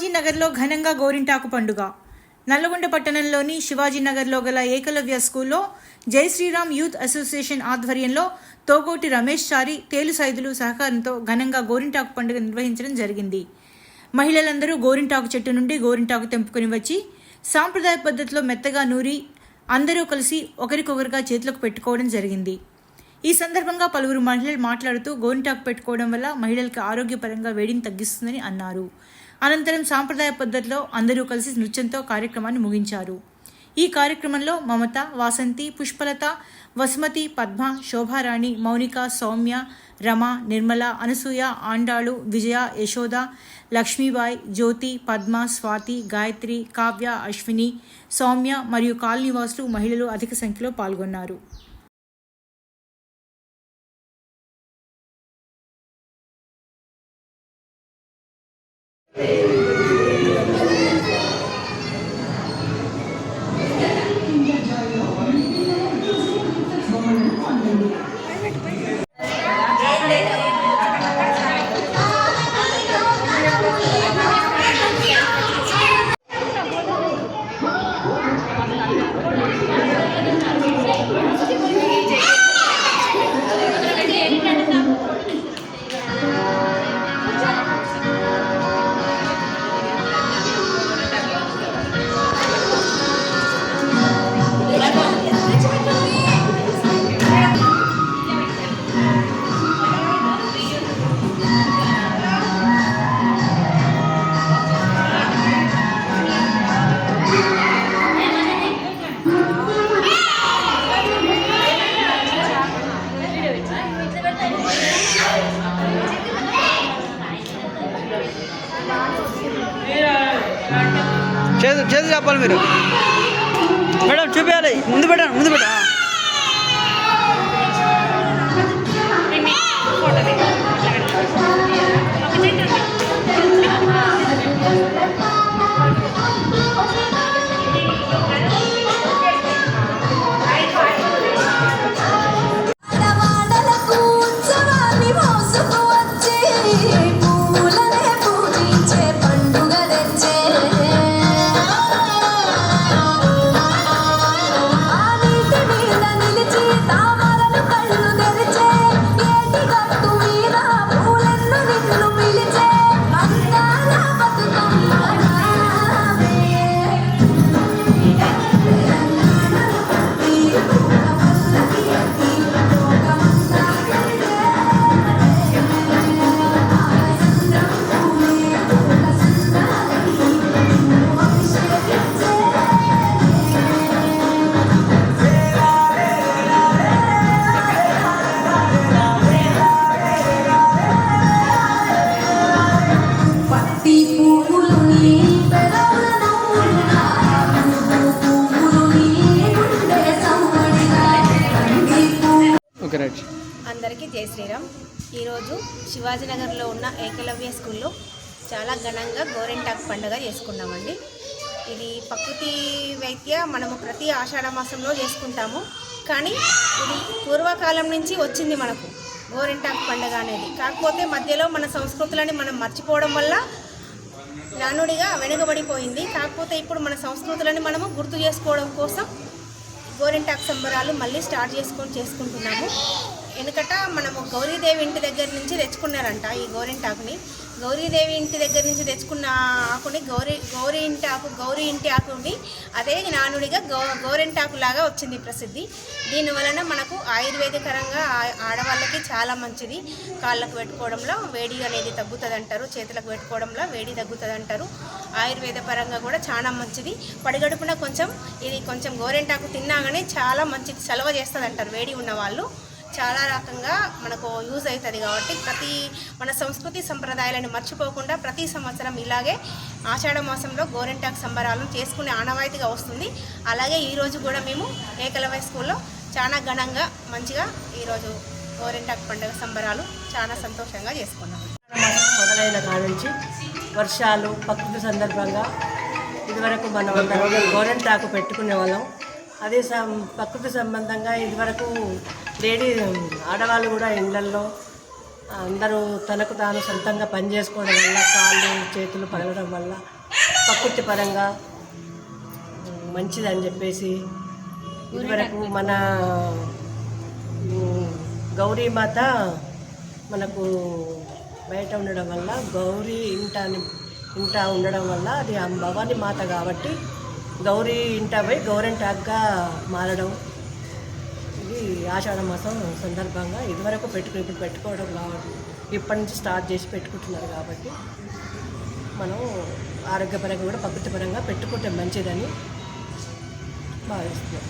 శివాజీనగర్లో ఘనంగా గోరింటాకు పండుగ. నల్లగొండ పట్టణంలోని శివాజీనగర్లో గల ఏకలవ్య స్కూల్లో జై శ్రీరామ్ యూత్ అసోసియేషన్ ఆధ్వర్యంలో తోగోటి రమేష్ చారి తేలు సైదులు సహకారంతో ఘనంగా గోరింటాకు పండుగ నిర్వహించడం జరిగింది. మహిళలందరూ గోరింటాకు చెట్టు నుండి గోరింటాకు తెంపుకొని వచ్చి సాంప్రదాయ పద్ధతిలో మెత్తగా నూరి అందరూ కలిసి ఒకరికొకరుగా చేతులకు పెట్టుకోవడం జరిగింది. ఈ సందర్భంగా పలువురు మహిళలు మాట్లాడుతూ గోరింటాకు పెట్టుకోవడం వల్ల మహిళలకు ఆరోగ్యపరంగా వేడిని తగ్గిస్తుందని అన్నారు. అనంతరం సాంప్రదాయ పద్ధతిలో అందరూ కలిసి నృత్యంతో కార్యక్రమాన్ని ముగించారు. ఈ కార్యక్రమంలో మమత వాసంతి పుష్పలత వసుమతి పద్మ శోభారాణి మౌనిక సౌమ్య రమ నిర్మల అనసూయ ఆండాళు విజయ యశోద లక్ష్మీబాయి జ్యోతి పద్మ స్వాతి గాయత్రి కావ్య అశ్విని సౌమ్య మరియు కాలనీవాసులు మహిళలు అధిక సంఖ్యలో పాల్గొన్నారు. Música చెప్పాలి మీరు. మేడం చూపించాలి ముందు పెట్టండి ముందు పెట్టా అందరికీ జై శ్రీరామ్. ఈరోజు శివాజీనగర్లో ఉన్న ఏకలవ్య స్కూల్లో చాలా ఘనంగా గోరెంటాక్ పండుగ చేసుకున్నామండి. ఇది ప్రకృతి వైద్య మనము ప్రతి ఆషాఢ మాసంలో చేసుకుంటాము. కానీ ఇది పూర్వకాలం నుంచి వచ్చింది మనకు గోరెంటాక్ పండుగ అనేది. కాకపోతే మధ్యలో మన సంస్కృతులని మనం మర్చిపోవడం వల్ల నానుడిగా వెనుకబడిపోయింది. కాకపోతే ఇప్పుడు మన సంస్కృతులని మనము గుర్తు చేసుకోవడం కోసం గోరెంటాక్ సంబరాలు మళ్ళీ స్టార్ట్ చేసుకొని చేసుకుంటున్నాము. ఎందుకట మనము గౌరీదేవి ఇంటి దగ్గర నుంచి తెచ్చుకున్నారంట ఈ గోరింటాకుని గౌరీదేవి ఇంటి దగ్గర నుంచి తెచ్చుకున్న ఆకుని గౌరీ గౌరీ ఇంటి ఆకు గౌరీ ఇంటి ఆకుని అదే నానుడిగా గౌ గోరింటాకు లాగా వచ్చింది ప్రసిద్ధి. దీని వలన మనకు ఆయుర్వేదకరంగా ఆడవాళ్ళకి చాలా మంచిది. కాళ్ళకు పెట్టుకోవడంలో వేడి అనేది తగ్గుతుంది అంటారు చేతులకు పెట్టుకోవడంలో వేడి తగ్గుతుంది అంటారు ఆయుర్వేద పరంగా కూడా చాలా మంచిది. పడిగడుపున కొంచెం ఇది కొంచెం గోరెంటాకు తిన్నాగానే చాలా మంచిది సెలవు చేస్తుంది అంటారు వేడి ఉన్న వాళ్ళు. చాలా రకంగా మనకు యూజ్ అవుతుంది కాబట్టి ప్రతి మన సంస్కృతి సంప్రదాయాలను మర్చిపోకుండా ప్రతి సంవత్సరం ఇలాగే ఆషాఢ మాసంలో గోరెంటాక్ సంబరాలను చేసుకునే ఆనవాయితీగా వస్తుంది. అలాగే ఈరోజు కూడా మేము ఏకలవై స్కూల్లో చాలా ఘనంగా మంచిగా ఈరోజు గోరెంటాక్ పండుగ సంబరాలు చాలా సంతోషంగా చేసుకున్నాం మొదలైన కాడ వర్షాలు ప్రకృతి సందర్భంగా ఇదివరకు మనం గోరెంటాకు పెట్టుకునే వాళ్ళం. అదే సం ప్రకృతి సంబంధంగా ఇదివరకు లేడీ ఆడవాళ్ళు కూడా ఇళ్ళల్లో అందరూ తనకు తాను సొంతంగా పని చేసుకోవడం వల్ల కాళ్ళు చేతులు పగలడం వల్ల ప్రకృతి పరంగా మంచిదని చెప్పేసి ఇదివరకు మన గౌరీమాత మనకు బయట ఉండడం వల్ల గౌరీ ఇంట అని- ఇంట ఉండడం వల్ల అది ఆ భవాని మాత కాబట్టి గౌరీ ఇంట పోయి గౌరంటాగ్గా మారడం ఇది ఆషాఢ మాసం సందర్భంగా ఇదివరకు పెట్టుకు ఇప్పుడు పెట్టుకోవడం కాబట్టి ఇప్పటి నుంచి స్టార్ట్ చేసి పెట్టుకుంటున్నారు కాబట్టి మనం ఆరోగ్యపరంగా కూడా ప్రకృతిపరంగా పెట్టుకుంటే మంచిదని భావిస్తున్నాం.